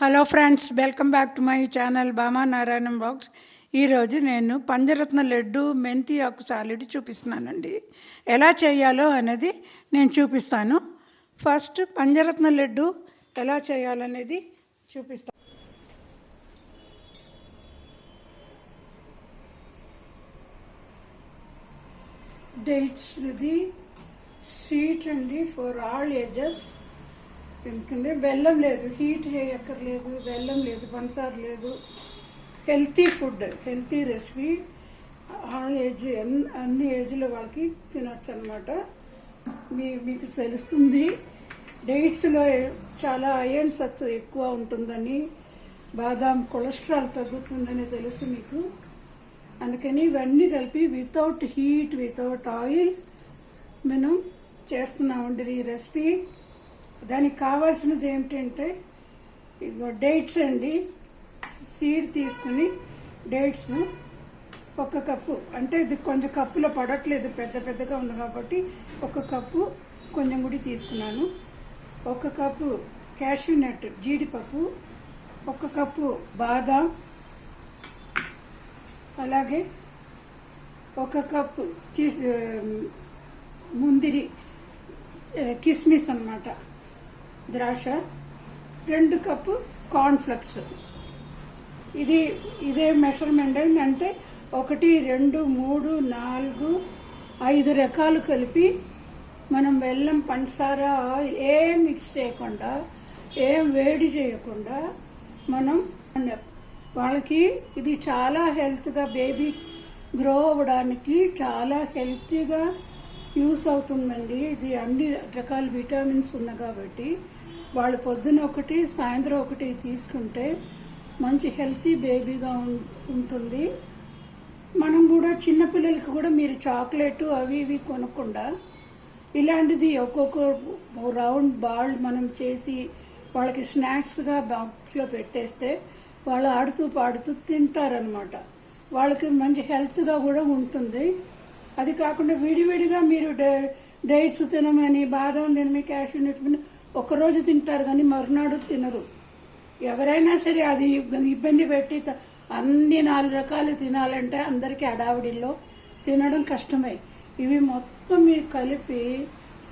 Hello friends welcome back to my channel Bhama Narayanam box ఈరోజు నేను పంజరత్న లడ్డు మెంతి ఆకు సాలిడ్ చూపిస్తున్నానండి. ఎలా చేయాలో అనేది నేను చూపిస్తాను. ఫస్ట్ పంజరత్న లడ్డు ఎలా చేయాలనేది చూపిస్తాను డేట్స్ ఇది స్వీట్ అండి ఫర్ ఆల్ ఏజెస్ ఎందుకంటే బెల్లం లేదు హీట్ చేయక్కర్లేదు బెల్లం లేదు పంచదార లేదు. Healthy food healthy recipe all age అన్ని ఏజ్లో వాళ్ళకి తినొచ్చు అనమాట మీ మీకు తెలుస్తుంది. డేట్స్లో చాలా ఐరన్ సత్తు ఎక్కువ ఉంటుందని బాదాం కొలెస్ట్రాల్ తగ్గుతుందని తెలుసు మీకు. అందుకని ఇవన్నీ కలిపి వితౌట్ హీట్ వితౌట్ ఆయిల్ మనం చేస్తున్నామండి ఈ రెసిపీ దానికి కావాల్సినది ఏమిటంటే ఇదిగో డేట్స్ అండి. సీడ్ తీసుకుని డేట్స్ ఒక కప్పు. అంటే ఇది కొంచెం కప్పులో పడట్లేదు పెద్ద పెద్దగా ఉంది కాబట్టి ఒక కప్పు కొంచెం కూడా తీసుకున్నాను. ఒక కప్పు క్యాష్యూ నట్ జీడిపప్పు ఒక కప్పు బాదాం అలాగే ఒక కప్పు కిస్ ముందిరి కిస్మిస్ అన్నమాట. ద్రాక్ష రెండు కప్పు కార్న్ఫ్లెక్స్ ఇది ఇదే మెషర్మెంట్ అంటే ఒకటి రెండు మూడు నాలుగు ఐదు రకాలు కలిపి మనం బెల్లం పంచసార ఆయిల్ ఏం మిక్స్ చేయకుండా ఏం వేడి చేయకుండా మనం వాళ్ళకి ఇది చాలా హెల్త్గా బేబీ గ్రో అవ్వడానికి చాలా హెల్తీగా యూస్ అవుతుందండి. ఇది అన్ని రకాల విటమిన్స్ ఉన్నాయి కాబట్టి. వాళ్ళు పొద్దున ఒకటి సాయంత్రం ఒకటి తీసుకుంటే మంచి హెల్తీ బేబీగా ఉం- ఉంటుంది. మనం కూడా చిన్నపిల్లలకి కూడా మీరు చాక్లెట్ అవి ఇవి కొనకుండా ఇలాంటిది ఒక్కొక్క రౌండ్ బాల్ మనం చేసి వాళ్ళకి స్నాక్స్గా బాక్స్లో పెట్టేస్తే వాళ్ళు ఆడుతూ పాడుతూ తింటారనమాట వాళ్ళకి మంచి హెల్త్గా కూడా ఉంటుంది. అది కాకుండా విడివిడిగా మీరు డైట్స్ తినమని బాదం తినమని క్యాష్ తినమని ఒకరోజు తింటారు కానీ మరునాడు తినరు. ఎవరైనా సరే అది ఇబ్బంది పెట్టి అన్ని నాలుగు రకాలు తినాలంటే అందరికీ అడావిడిలో తినడం కష్టమే. ఇవి మొత్తం మీరు కలిపి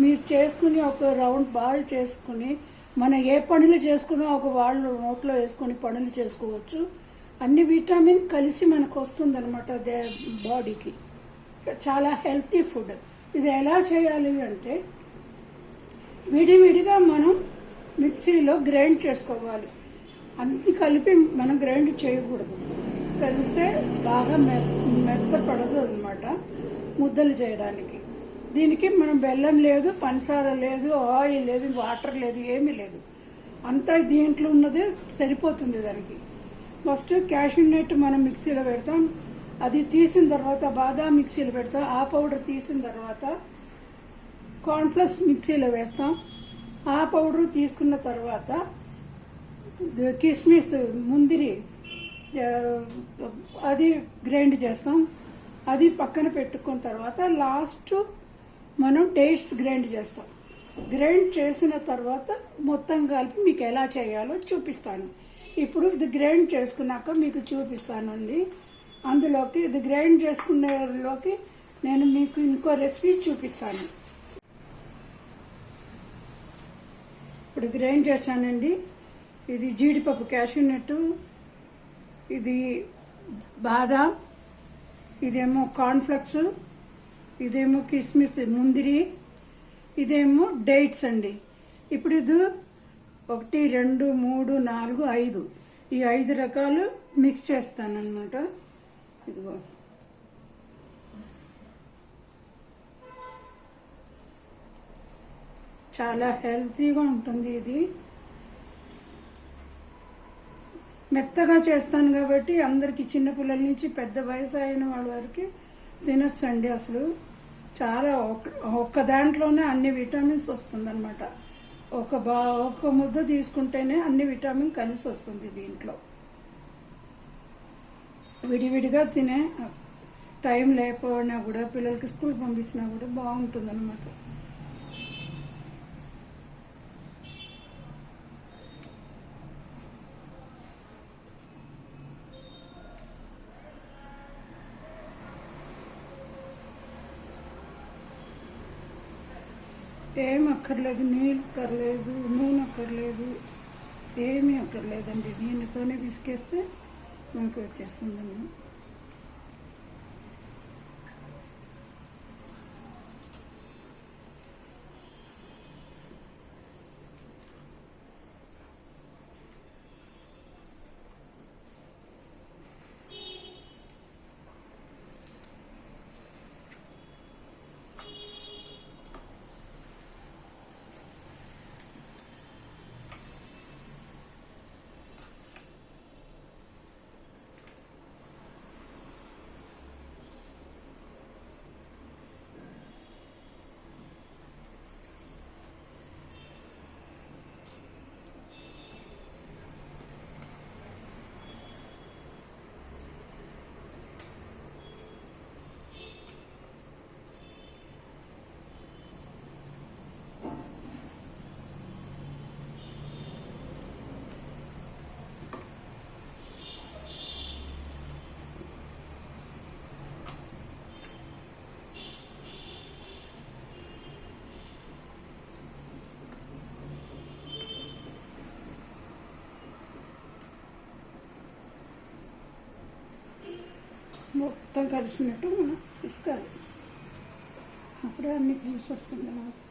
మీరు చేసుకుని ఒక రౌండ్ బాల్ చేసుకుని మనం ఏ పనులు చేసుకున్నా ఒక వాళ్ళు నోట్లో వేసుకొని పనులు చేసుకోవచ్చు. అన్ని విటమిన్ కలిసి మనకు వస్తుందన్నమాట బాడీకి. చాలా హెల్తీ ఫుడ్. ఇది ఎలా చేయాలి అంటే విడివిడిగా మనం మిక్సీలో గ్రైండ్ చేసుకోవాలి. అన్ని కలిపి మనం గ్రైండ్ చేయకూడదు. కలిస్తే బాగా మె- మెత్తపడదు అనమాట ముద్దలు చేయడానికి. దీనికి మనం బెల్లం లేదు పంచదార లేదు ఆయిల్ లేదు వాటర్ లేదు ఏమీ లేదు. అంతా దీంట్లో ఉన్నదే సరిపోతుంది దానికి. ఫస్ట్ క్యాషూ నట్ మనం మిక్సీలో పెడతాం. అది తీసిన తర్వాత బాదాం మిక్సీలో పెడతాం. ఆ పౌడర్ తీసిన తర్వాత కార్న్ఫ్లెక్స్ మిక్సీలో వేస్తాం. ఆ పౌడర్ తీసుకున్న తర్వాత కిస్మిస్ ముందిరి అది గ్రైండ్ చేస్తాం. అది పక్కన పెట్టుకున్న తర్వాత లాస్ట్ మనం డేట్స్ గ్రైండ్ చేస్తాం. గ్రైండ్ చేసిన తర్వాత మొత్తం కలిపి మీకు ఎలా చేయాలో చూపిస్తాను. ఇప్పుడు ఇది గ్రైండ్ చేసుకున్నాక మీకు చూపిస్తానండి. అందులోకి ఇది గ్రైండ్ చేసుకునేలోకి నేను మీకు ఇంకో రెసిపీ చూపిస్తాను. ఇప్పుడు గ్రైండ్ చేశానండి. ఇది జీడిపప్పు క్యాషూ నట్టు ఇది బాదాం ఇదేమో కార్న్ఫ్లెక్స్ ఇదేమో కిస్మిస్ ముందిరి ఇదేమో డేట్స్ అండి. ఇప్పుడు ఇది ఒకటి రెండు మూడు నాలుగు ఐదు. ఈ ఐదు రకాలు మిక్స్ చేస్తానన్నమాట. ఇదిగో. చాలా హెల్తీగా ఉంటుంది ఇది. మెత్తగా చేస్తాను కాబట్టి అందరికీ చిన్నపిల్లల నుంచి పెద్ద వయసు అయిన వాళ్ళ వరకు తినొచ్చండి అసలు. చాలా ఒక్క దాంట్లోనే అన్ని విటమిన్స్ వస్తుందన్నమాట. ఒక బా ఒక ముద్ద తీసుకుంటేనే అన్ని విటమిన్ కలిసి వస్తుంది దీంట్లో. విడివిడిగా తినే టైం లేకపోయినా కూడా పిల్లలకి స్కూల్ పంపించినా కూడా బాగుంటుంది అనమాట అక్కర్లేదు నీళ్ళు అక్కర్లేదు నూనె అక్కర్లేదు ఏమీ అక్కర్లేదండి దీనితోనే పిసికేస్తే మనకు వచ్చేస్తుందండి. మొత్తం కలిసినట్టు మనం ఇస్తారు. అప్పుడే అన్ని కలిసి వస్తుంది మనకు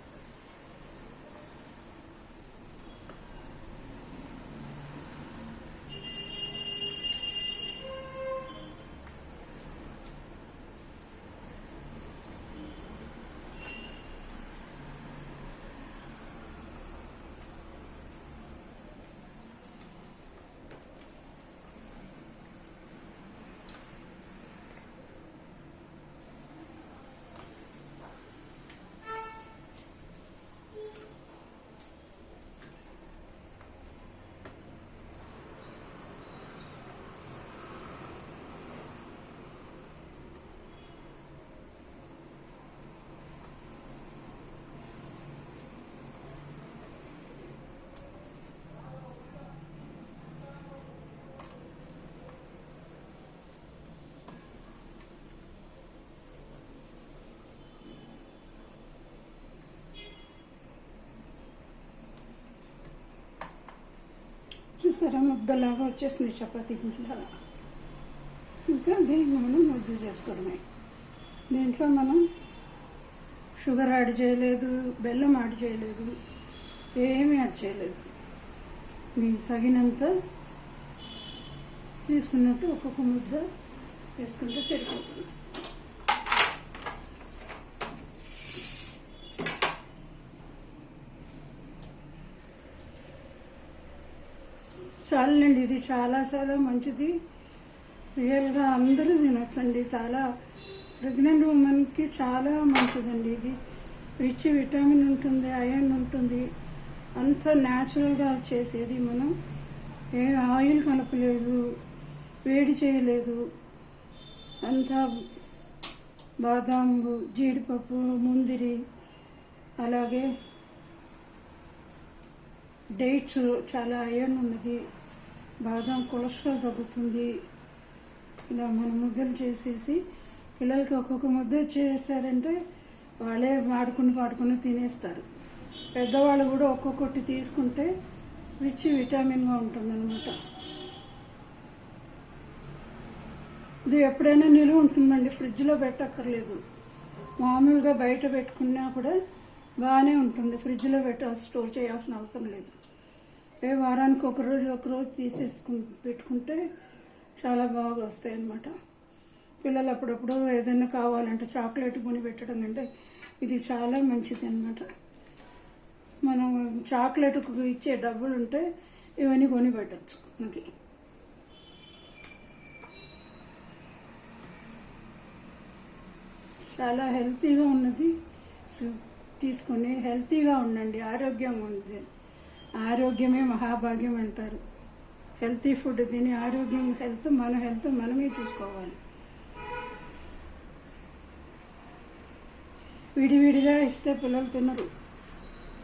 చూసారా? ముద్దలాగా వచ్చేసింది చపాతీ పిండిలాగా. ఇంకా దీన్ని మనం ముద్ద చేసుకోవడమే. దీంట్లో మనం షుగర్ యాడ్ చేయలేదు బెల్లం యాడ్ చేయలేదు ఏమీ యాడ్ చేయలేదు. మీకు తగినంత తీసుకున్నట్టు ఒక్కొక్క ముద్ద వేసుకుంటే సరిపోతుంది. చాలండి ఇది చాలా చాలా మంచిది. రియల్గా అందరూ తినొచ్చండి చాలా ప్రెగ్నెంట్ ఉమెన్కి చాలా మంచిదండి ఇది. రిచ్ విటమిన్ ఉంటుంది ఐరన్ ఉంటుంది. అంత న్యాచురల్గా చేసేది మనం. ఏ ఆయిల్ కలపలేదు వేడి చేయలేదు. అంతా బాదాము జీడిపప్పు ముందిరి అలాగే డేట్స్ చాలా ఐరన్ ఉన్నది. బాదం కొలెస్ట్రాల్ తగ్గుతుంది. ఇలా మనం ముద్దలు చేసేసి పిల్లలకి ఒక్కొక్క ముద్ద చేశారంటే వాళ్ళే ఆడుకుని పాడుకుని తినేస్తారు. పెద్దవాళ్ళు కూడా ఒక్కొక్కటి తీసుకుంటే రిచ్ విటామిన్గా ఉంటుందన్నమాట. ఇది ఎప్పుడైనా నిలువ ఉంటుందండి ఫ్రిడ్జ్లో పెట్టక్కర్లేదు. మామూలుగా బయట పెట్టుకున్నా కూడా బాగానే ఉంటుంది ఫ్రిడ్జ్లో పెట్ట స్టోర్ చేయాల్సిన అవసరం లేదు. ఏ వారానికి ఒక రోజు ఒక రోజు తీసేసుకు పెట్టుకుంటే చాలా బాగా వస్తాయి అన్నమాట. పిల్లలు అప్పుడప్పుడు ఏదైనా కావాలంటే చాక్లెట్ కొని పెట్టడం అంటే ఇది చాలా మంచిది అన్నమాట. మనం చాక్లెట్కు ఇచ్చే డబ్బులు ఉంటే ఇవన్నీ కొని పెట్టచ్చు మనకి. చాలా హెల్తీగా ఉన్నది. తీసుకొని హెల్తీగా ఉండండి ఆరోగ్యంగా ఉంది ఆరోగ్యమే మహాభాగ్యం అంటారు. హెల్తీ ఫుడ్ తిని ఆరోగ్యం హెల్త్ మన హెల్త్ మనమే చూసుకోవాలి. విడివిడిగా ఇస్తే పిల్లలు తినరు.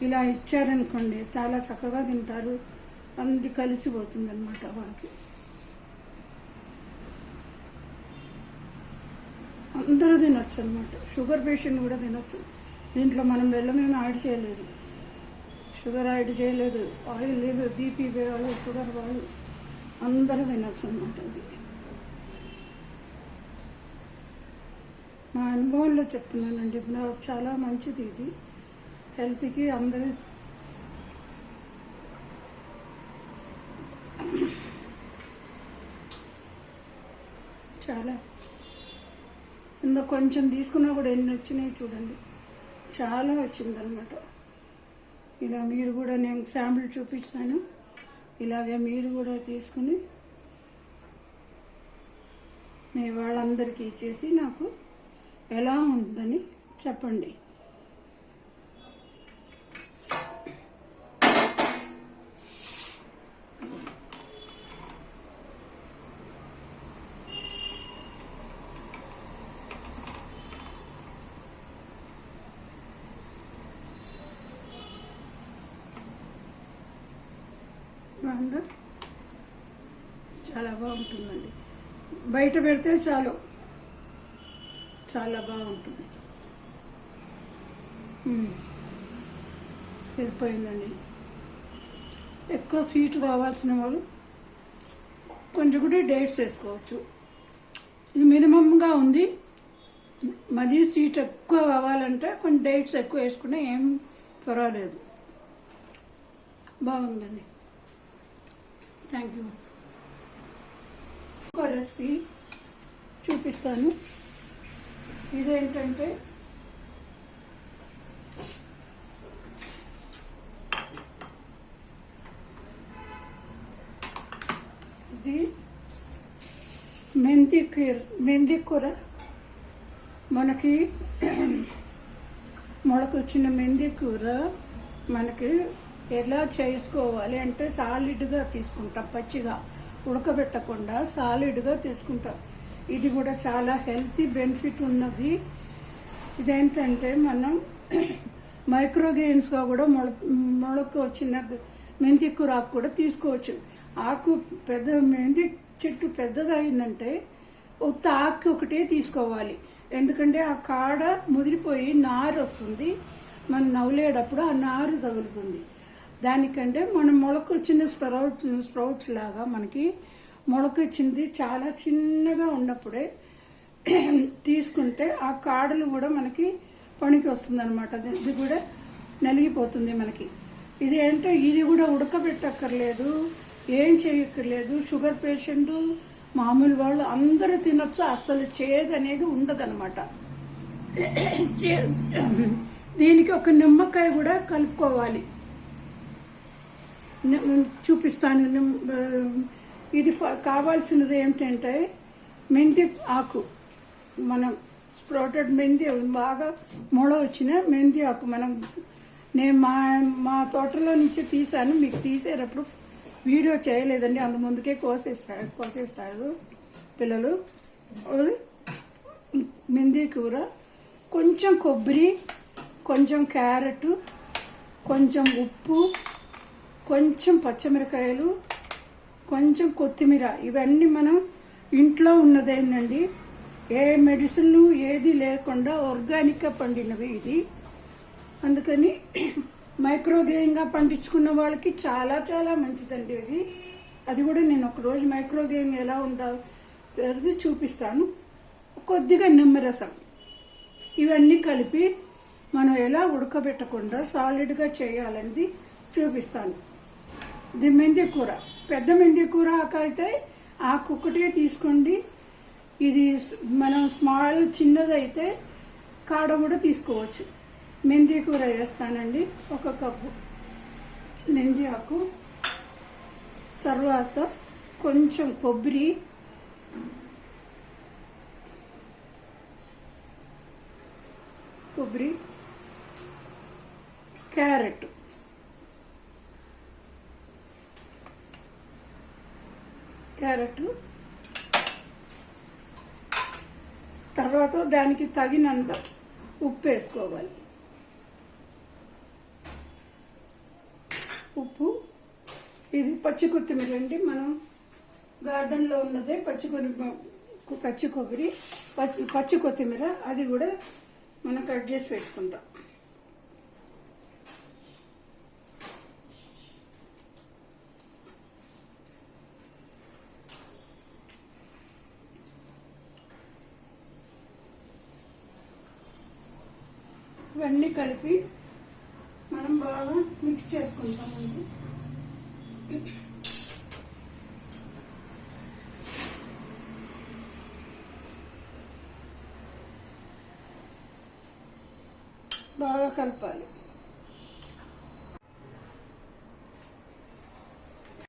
ఇలా ఇచ్చారనుకోండి చాలా చక్కగా తింటారు. అంది కలిసిపోతుంది అనమాట వాళ్ళకి. అందరూ తినొచ్చు అనమాట షుగర్ పేషెంట్ కూడా తినొచ్చు. దీంట్లో మనం వెళ్ళమేమి యాడ్ చేయలేదు. షుగర్ యాడ్ చేయలేదు ఆయిల్ లేదు బీపీ వాళ్ళు షుగర్ వాళ్ళు అందరూ తినచ్చు అనమాట అది. మా అనుభవంలో చెప్తున్నానండి నాకు చాలా మంచిది ఇది. హెల్త్కి అందరూ చాలా. ఇందులో కొంచెం తీసుకున్నా కూడా ఎన్ని వచ్చినాయి చూడండి. చాలా వచ్చిందనమాట ఇలా మీరు కూడా నేను శాంపుల్ చూపిస్తాను. ఇలాగే మీరు కూడా తీసుకుని మీ వాళ్ళందరికీ ఇచ్చేసి నాకు ఎలా ఉందని చెప్పండి. బయట పెడితే చాలు. చాలా బాగుంటుంది. సరిపోయిందండి. ఎక్కువ స్వీట్ కావాల్సిన వాళ్ళు కొంచెం కూడా డేట్స్ వేసుకోవచ్చు. ఇది మినిమంగా ఉంది. మరీ స్వీట్ ఎక్కువ కావాలంటే కొన్ని డేట్స్ ఎక్కువ వేసుకున్నా ఏం పర్వాలేదు. బాగుందండి. Thank you. ఇంకో రెసిపీ చూపిస్తాను. ఇదేంటంటే ఇది మెంతి కూర మెంతి కూర. మనకి మొలకొచ్చిన మెంతి కూర మనకి ఎలా చేసుకోవాలి అంటే సాలిడ్గా తీసుకుంటాం పచ్చిగా ఉడకబెట్టకుండా సాలిడ్గా తీసుకుంటాం. ఇది కూడా చాలా హెల్తీ బెనిఫిట్ ఉన్నది. ఇదేంటంటే మనం మైక్రోగ్రెయిన్స్గా కూడా మొల మొలక వచ్చిన మెంతి కూర ఆకు కూడా తీసుకోవచ్చు. ఆకు పెద్ద మెంతి చెట్టు పెద్దదైందంటే అయిందంటే ఉత్త ఆకు ఒకటే తీసుకోవాలి. ఎందుకంటే ఆ కాడ ముదిరిపోయి నారు వస్తుంది. మనం నవ్వులేటప్పుడు ఆ నారు తగులుతుంది. దానికంటే మనం మొలక వచ్చిన స్ప్రౌట్స్ స్ప్రౌట్స్ లాగా మనకి మొలకొచ్చింది చాలా చిన్నగా ఉన్నప్పుడే తీసుకుంటే ఆ కాడలు కూడా మనకి పనికి వస్తుంది అనమాట ఇది కూడా నలిగిపోతుంది మనకి. ఇది ఏంటో ఇది కూడా ఉడకబెట్టక్కర్లేదు ఏం చేయక్కర్లేదు. షుగర్ పేషెంట్ మామూలు వాళ్ళు అందరూ తినొచ్చు అస్సలు చేదు అనేది ఉండదనమాట దీనికి ఒక నిమ్మకాయ కూడా కలుపుకోవాలి. చూపిస్తాను. ఇది ఫ- కావాల్సినది ఏమిటంటే మెంతి ఆకు. మనం స్ప్రౌటెడ్ మెంతి బాగా మొల వచ్చిన మెంతి ఆకు మనం నేను మా మా తోటలో నుంచి తీశాను. మీకు తీసేటప్పుడు వీడియో చేయలేదండి. అందు ముందుకే కోసేస్తారు కోసేస్తారు పిల్లలు. మెంతి కూర. కొంచెం కొబ్బరి కొంచెం క్యారెట్ కొంచెం ఉప్పు కొంచెం పచ్చిమిరకాయలు కొంచెం కొత్తిమీర ఇవన్నీ మనం ఇంట్లో ఉన్నదేనండి. ఏ మెడిసిన్ ఏది లేకుండా ఆర్గానిక్గా పండినవి ఇది. అందుకని మైక్రోగేయంగా పండించుకున్న వాళ్ళకి చాలా చాలా మంచిదండి ఇది. అది కూడా నేను ఒకరోజు మైక్రోగేయం ఎలా ఉండాలి చూపిస్తాను. కొద్దిగా నిమ్మరసం. ఇవన్నీ కలిపి మనం ఎలా ఉడకబెట్టకుండా సాలిడ్గా చేయాలనేది చూపిస్తాను. దిమ్మెంది కూర. పెద్ద మెంతి కూర ఆకు అయితే ఆకు ఒక్కటే తీసుకోండి. ఇది మనం స్మాల్ చిన్నదైతే కాడ కూడా తీసుకోవచ్చు. మెంతి కూర వేస్తానండి. ఒక కప్పు మెంతి ఆకు. తర్వాత కొంచెం కొబ్బరి. కొబ్బరి. క్యారెట్. క్యారెట్. తర్వాత దానికి తగినంత ఉప్పు వేసుకోవాలి. ఉప్పు. ఇది పచ్చి కొత్తిమీర అండి. మనం గార్డెన్లో ఉన్నదే పచ్చి పచ్చి కొబ్బరి పచ్చి పచ్చి కొత్తిమీర. అది కూడా మనం కట్ చేసి పెట్టుకుంటాం. ఇవన్నీ కలిపి మనం బాగా మిక్స్ చేసుకుంటామండి.